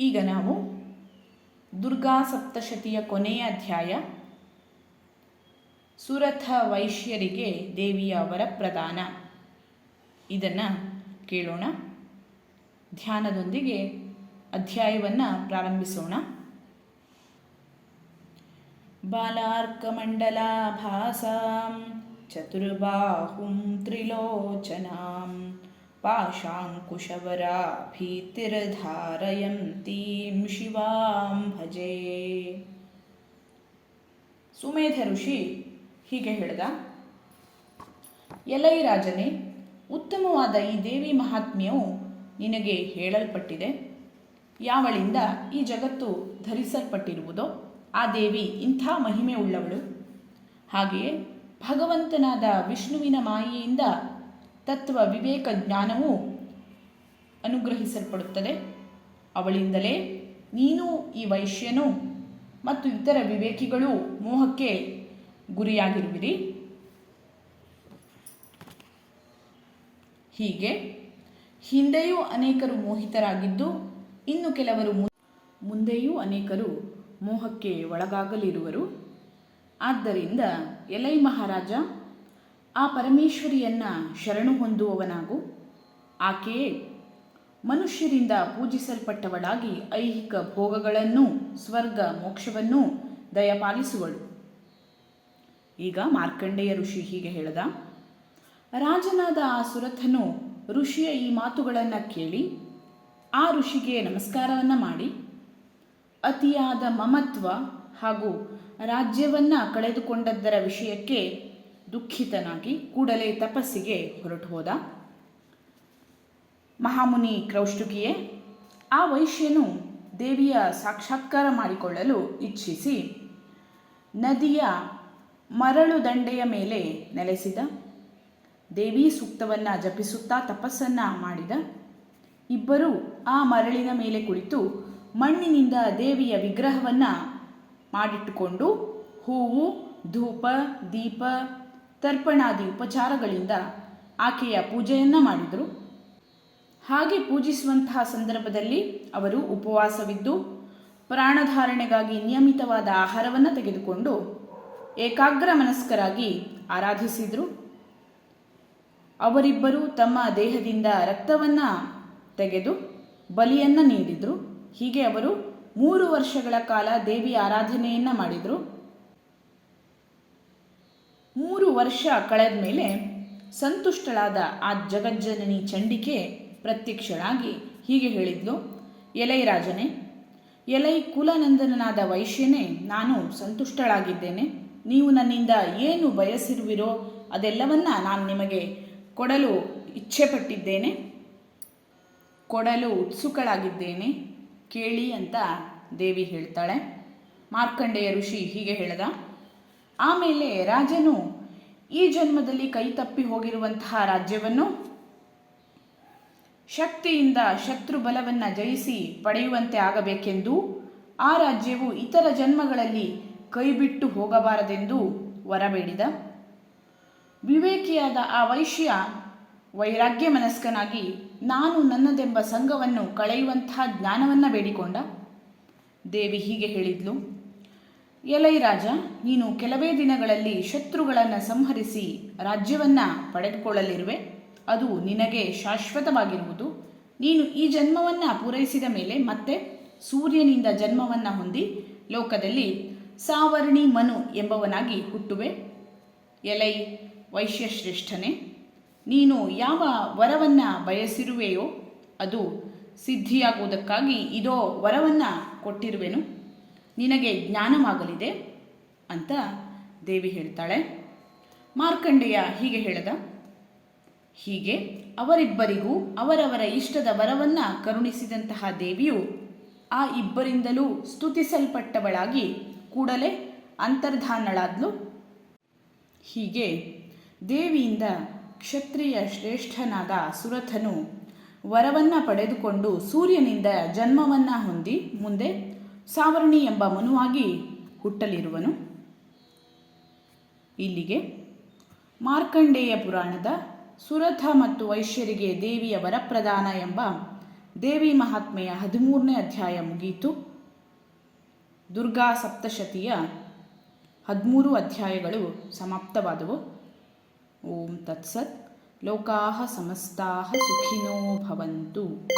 ಈಗ ನಾವು ದುರ್ಗಾ ಸಪ್ತಶತಿಯ ಕೊನೆಯ ಅಧ್ಯಾಯ, ಸುರಥ ವೈಶ್ಯರಿಗೆ ದೇವಿಯ ವರಪ್ರದಾನ ಇದನ್ನು ಕೇಳೋಣ. ಧ್ಯಾನದೊಂದಿಗೆ ಅಧ್ಯಾಯವನ್ನು ಪ್ರಾರಂಭಿಸೋಣ. ಬಾಲಾರ್ಕಮಂಡಲಾಭಾಸಾಂ ಚತುರ್ಬಾಹುಂ ತ್ರಿಲೋಚನಾಂ. ಪಾಶಾಂಕುಶವರಾಭೀತಿರ್ಧಾರಯಂತೀಂ ಶಿವಾಂ ಭಜೆ ಸುಮೇಧ ಋಷಿ ಹೀಗೆ ಹೇಳಿದ, ಎಲೈ ರಾಜನೇ, ಉತ್ತಮವಾದ ಈ ದೇವಿ ಮಹಾತ್ಮ್ಯವು ನಿನಗೆ ಹೇಳಲ್ಪಟ್ಟಿದೆ. ಯಾವಳಿಂದ ಈ ಜಗತ್ತು ಧರಿಸಲ್ಪಟ್ಟಿರುವುದೋ ಆ ದೇವಿ ಇಂಥ ಮಹಿಮೆ ಉಳ್ಳವಳು ಹಾಗೆಯೇ ಭಗವಂತನಾದ ವಿಷ್ಣುವಿನ ಮಾಯೆಯಿಂದ ತತ್ವ ವಿವೇಕ ಜ್ಞಾನವು ಅನುಗ್ರಹಿಸಲ್ಪಡುತ್ತದೆ. ಅವಳಿಂದಲೇ ನೀನು ಈ ವೈಶ್ಯನು ಮತ್ತು ಇತರ ವಿವೇಕಿಗಳು ಮೋಹಕ್ಕೆ ಗುರಿಯಾಗಿರುವಿರಿ. ಹೀಗೆ ಹಿಂದೆಯೂ ಅನೇಕರು ಮೋಹಿತರಾಗಿದ್ದು, ಇನ್ನು ಕೆಲವರು ಮುಂದೆಯೂ ಅನೇಕರು ಮೋಹಕ್ಕೆ ಒಳಗಾಗಲಿರುವರು. ಆದ್ದರಿಂದ ಎಲೈ ಮಹಾರಾಜ ಆ ಪರಮೇಶ್ವರಿಯನ್ನ ಶರಣು ಹೊಂದುವವನಾಗು. ಆಕೆಯೇ ಮನುಷ್ಯರಿಂದ ಪೂಜಿಸಲ್ಪಟ್ಟವಳಾಗಿ ಐಹಿಕ ಭೋಗಗಳನ್ನು, ಸ್ವರ್ಗ ಮೋಕ್ಷವನ್ನೂ ದಯಪಾಲಿಸುವಳು. ಈಗ ಮಾರ್ಕಂಡೇಯ ಋಷಿ ಹೀಗೆ ಹೇಳದ, ರಾಜನಾದ ಆ ಸುರಥನು ಋಷಿಯ ಈ ಮಾತುಗಳನ್ನು ಕೇಳಿ, ಆ ಋಷಿಗೆ ನಮಸ್ಕಾರವನ್ನು ಮಾಡಿ. ಅತಿಯಾದ ಮಮತ್ವ ಹಾಗೂ ರಾಜ್ಯವನ್ನು ಕಳೆದುಕೊಂಡದ್ದರ ವಿಷಯಕ್ಕೆ ದುಃಖಿತನಾಗಿ ಕೂಡಲೇ ತಪಸ್ಸಿಗೆ ಹೊರಟು ಹೋದ. ಮಹಾಮುನಿ ಕ್ರೌಷ್ಟುಕಿಯೇ ಆ ವೈಶ್ಯನು ದೇವಿಯ ಸಾಕ್ಷಾತ್ಕಾರ ಮಾಡಿಕೊಳ್ಳಲು ಇಚ್ಛಿಸಿ ನದಿಯ ಮರಳು ದಂಡೆಯ ಮೇಲೆ ನೆಲೆಸಿದ. ದೇವಿ ಸೂಕ್ತವನ್ನು ಜಪಿಸುತ್ತಾ ತಪಸ್ಸನ್ನು ಮಾಡಿದ. ಇಬ್ಬರೂ ಆ ಮರಳಿನ ಮೇಲೆ ಕುಳಿತು ಮಣ್ಣಿನಿಂದ ದೇವಿಯ ವಿಗ್ರಹವನ್ನು ಮಾಡಿಟ್ಟುಕೊಂಡು ಹೂವು, ಧೂಪ, ದೀಪ ತರ್ಪಣಾದಿ ಉಪಚಾರಗಳಿಂದ ಆಕೆಯ ಪೂಜೆಯನ್ನು ಮಾಡಿದರು. ಹಾಗೆ ಪೂಜಿಸುವಂತಹ ಸಂದರ್ಭದಲ್ಲಿ ಅವರು ಉಪವಾಸವಿದ್ದು, ಪ್ರಾಣಧಾರಣೆಗಾಗಿ ನಿಯಮಿತವಾದ ಆಹಾರವನ್ನು ತೆಗೆದುಕೊಂಡು ಏಕಾಗ್ರ ಮನಸ್ಕರಾಗಿ ಆರಾಧಿಸಿದರು. ಅವರಿಬ್ಬರು ತಮ್ಮ ದೇಹದಿಂದ ರಕ್ತವನ್ನು ತೆಗೆದು ಬಲಿಯನ್ನು ನೀಡಿದರು. ಹೀಗೆ ಅವರು ಮೂರು ವರ್ಷಗಳ ಕಾಲ ದೇವಿ ಆರಾಧನೆಯನ್ನು ಮಾಡಿದರು. ಮೂರು ವರ್ಷ ಕಳೆದ ಮೇಲೆ ಸಂತುಷ್ಟಳಾದ ಆ ಜಗಜ್ಜನನಿ ಚಂಡಿಕೆ ಪ್ರತ್ಯಕ್ಷಳಾಗಿ ಹೀಗೆ ಹೇಳಿದ್ಲು, ಎಲೈ ರಾಜನೇ, ಎಲೈ ಕುಲನಂದನನಾದ ವೈಶ್ಯನೇ, ನಾನು ಸಂತುಷ್ಟಳಾಗಿದ್ದೇನೆ. ನೀವು ನನ್ನಿಂದ ಏನು ಬಯಸಿರುವಿರೋ ಅದೆಲ್ಲವನ್ನ ನಾನು ನಿಮಗೆ ಕೊಡಲು ಇಚ್ಛೆಪಟ್ಟಿದ್ದೇನೆ. ಕೊಡಲು ಉತ್ಸುಕಳಾಗಿದ್ದೇನೆ ಕೇಳಿ ಅಂತ ದೇವಿ ಹೇಳ್ತಾಳೆ. ಮಾರ್ಕಂಡೇಯ ಋಷಿ ಹೀಗೆ ಹೇಳ್ದ ಆಮೇಲೆ ರಾಜನು ಈ ಜನ್ಮದಲ್ಲಿ ಕೈ ತಪ್ಪಿ ಹೋಗಿರುವಂತಹ ರಾಜ್ಯವನ್ನು ಶಕ್ತಿಯಿಂದ ಶತ್ರು ಬಲವನ್ನು ಜಯಿಸಿ ಪಡೆಯುವಂತೆ ಆಗಬೇಕೆಂದು ಆ ರಾಜ್ಯವು ಇತರ ಜನ್ಮಗಳಲ್ಲಿ ಕೈಬಿಟ್ಟು ಹೋಗಬಾರದೆಂದು ವರಬೇಡಿದ ವಿವೇಕಿಯಾದ ಆ ವೈಶ್ಯ ವೈರಾಗ್ಯ ಮನಸ್ಕನಾಗಿ ನಾನು ನನ್ನದೆಂಬ ಸಂಘವನ್ನು ಕಳೆಯುವಂತಹ ಜ್ಞಾನವನ್ನು ಬೇಡಿಕೊಂಡ. ದೇವಿ ಹೀಗೆ ಹೇಳಿದ್ಲು. ಎಲೈ ರಾಜ ನೀನು ಕೆಲವೇ ದಿನಗಳಲ್ಲಿ ಶತ್ರುಗಳನ್ನು ಸಂಹರಿಸಿ ರಾಜ್ಯವನ್ನು ಪಡೆದುಕೊಳ್ಳಲಿರುವೆ. ಅದು ನಿನಗೆ ಶಾಶ್ವತವಾಗಿರುವುದು. ನೀನು ಈ ಜನ್ಮವನ್ನು ಪೂರೈಸಿದ ಮೇಲೆ ಮತ್ತೆ ಸೂರ್ಯನಿಂದ ಜನ್ಮವನ್ನು ಹೊಂದಿ ಲೋಕದಲ್ಲಿ ಸಾವರ್ಣಿ ಮನು ಎಂಬವನಾಗಿ ಹುಟ್ಟುವೆ. ಎಲೈ ವೈಶ್ಯಶ್ರೇಷ್ಠನೇ, ನೀನು ಯಾವ ವರವನ್ನು ಬಯಸಿರುವೆಯೋ ಅದು ಸಿದ್ಧಿಯಾಗುವುದಕ್ಕಾಗಿ ಇದೋ ವರವನ್ನು ಕೊಟ್ಟಿರುವೆನು. ನಿನಗೆ ಜ್ಞಾನವಾಗಲಿದೆ ಅಂತ ದೇವಿ ಹೇಳ್ತಾಳೆ. ಮಾರ್ಕಂಡೇಯ ಹೀಗೆ ಹೇಳದ, ಹೀಗೆ ಅವರಿಬ್ಬರಿಗೂ ಅವರವರ ಇಷ್ಟದ ವರವನ್ನು ಕರುಣಿಸಿದಂತಹ ದೇವಿಯು ಆ ಇಬ್ಬರಿಂದಲೂ ಸ್ತುತಿಸಲ್ಪಟ್ಟವಳಾಗಿ ಕೂಡಲೇ ಅಂತರ್ಧಾನಳಾದ್ಲು. ಹೀಗೆ ದೇವಿಯಿಂದ ಕ್ಷತ್ರಿಯ ಶ್ರೇಷ್ಠನಾದ ಸುರಥನು ವರವನ್ನು ಪಡೆದುಕೊಂಡು ಸೂರ್ಯನಿಂದ ಜನ್ಮವನ್ನು ಹೊಂದಿ ಮುಂದೆ ಸಾವರ್ಣಿ ಎಂಬ ಮನುವಾಗಿ ಹುಟ್ಟಲಿರುವನು. ಇಲ್ಲಿಗೆ ಮಾರ್ಕಂಡೇಯ ಪುರಾಣದ ಸುರಥ ಮತ್ತು ವೈಶ್ಯರಿಗೆ ದೇವಿಯ ವರಪ್ರದಾನ ಎಂಬ ದೇವಿ ಮಹಾತ್ಮೆಯ ಹದಿಮೂರನೇ ಅಧ್ಯಾಯ ಮುಗಿಯಿತು ದುರ್ಗಾ ಸಪ್ತಶತಿಯ ಹದಿಮೂರು ಅಧ್ಯಾಯಗಳು ಸಮಾಪ್ತವಾದವು. ಓಂ ತತ್ಸತ್. ಲೋಕಾ ಸಮಸ್ತಾಹ ಸುಖಿನೋ ಭವಂತು.